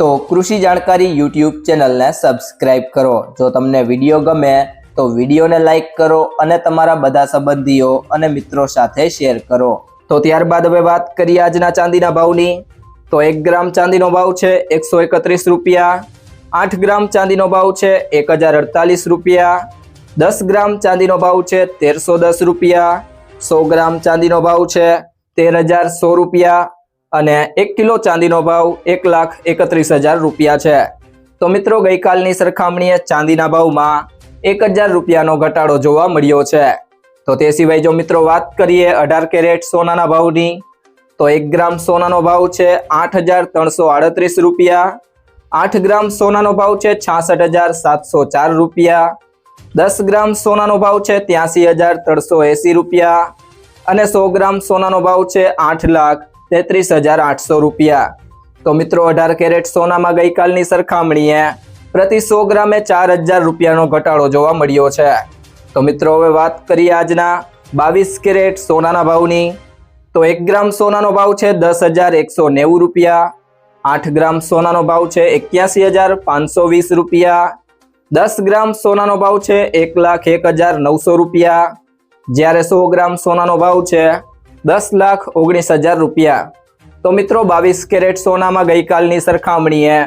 તો કૃષિ જાણકારી યુટ્યુબ ચેનલને સબસ્ક્રાઇબ કરો. જો તમને વીડિયો ગમે તો વિડીયોને લાઈક કરો અને તમારા બધા સંબંધીઓ અને મિત્રો સાથે શેર કરો. તો ત્યારબાદ હવે વાત કરીએ આજના ચાંદીના ભાવની. તો એક ગ્રામ ચાંદીનો ભાવ છે એકસો એકત્રીસ રૂપિયા. આઠ ગ્રામ ચાંદીનો ભાવ છે એક હજાર અડતાલીસ રૂપિયા. દસ ગ્રામ ચાંદીનો ભાવ છે તેરસો દસ રૂપિયા. સો ગ્રામ ચાંદીનો ભાવ છે તેર હજાર સો રૂપિયા. અને એક કિલો ચાંદીનો ભાવ એક લાખ એકત્રીસ હજાર રૂપિયા છે. તો મિત્રો, ગઈકાલની સરખામણીએ ચાંદીના ભાવમાં એક હજાર રૂપિયાનો ઘટાડો જોવા મળ્યો છે. તો તે સિવાય જો મિત્રો વાત કરીએ અઢાર કેરેટ સોનાના ભાવની, તો એક ગ્રામ સોનાનો ભાવ છે આઠ હજાર ત્રણસો આડત્રીસ રૂપિયા. આઠ ગ્રામ સોનાનો ભાવ છે છાસઠ હજાર સાતસો ચાર રૂપિયા. દસ ગ્રામ સોનાનો ભાવ છે ત્યાસી હજાર ત્રણસો એંસી રૂપિયા. અને સો ગ્રામ સોનાનો ભાવ છે આઠ લાખ તેત્રીસ હજાર આઠસો રૂપિયા. તો મિત્રો, અઢાર કેરેટ સોનામાં ગઈકાલની સરખામણીએ પ્રતિ સો ગ્રામે ચાર હજાર રૂપિયાનો ઘટાડો જોવા મળ્યો છે. તો મિત્રો, હવે વાત કરીએ આજના બાવીસ કેરેટ સોનાના ભાવની. તો એક ગ્રામ સોનાનો ભાવ છે દસ હજાર એકસો નેવું રૂપિયા. આઠ ગ્રામ સોનાનો ભાવ છે એક્યાસી હજાર પાંચસો વીસ રૂપિયા. દસ ગ્રામ સોનાનો ભાવ છે એક લાખ એક હજાર નવસો રૂપિયા. જ્યારે સો ગ્રામ સોનાનો ભાવ છે દસ લાખ ઓગણીસ હજાર રૂપિયા. તો મિત્રો, બાવીસ કેરેટ સોનામાં ગઈકાલની સરખામણીએ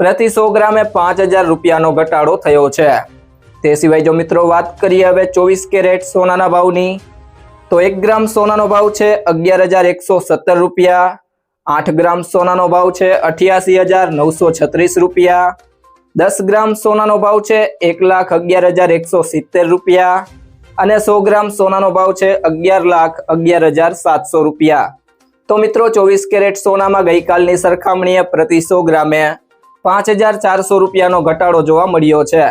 પ્રતિ સો ગ્રામે પાંચ હજાર રૂપિયાનો ઘટાડો થયો છે. તે સિવાય જો મિત્રો વાત કરીએ હવે ચોવીસ કેરેટ સોનાના ભાવની, તો એક ગ્રામ સોનાનો ભાવ છે અગિયાર હજાર એકસો સત્તર રૂપિયા. આઠ ગ્રામ સોનાનો ભાવ છે અઠ્યાસી હજાર નવસો છત્રીસ રૂપિયા. દસ ગ્રામ સોનાનો ભાવ છે એક લાખ અગિયાર હજાર એકસો સિત્તેર રૂપિયા. અને સો ગ્રામ સોનાનો ભાવ છે અગિયાર લાખ અગિયાર હજાર સાતસો રૂપિયા. તો મિત્રો, ચોવીસ કેરેટ સોનામાં ગઈકાલની સરખામણીએ પ્રતિ સો ગ્રામે પાંચ હજાર ચારસો રૂપિયાનો ઘટાડો જોવા મળ્યો છે.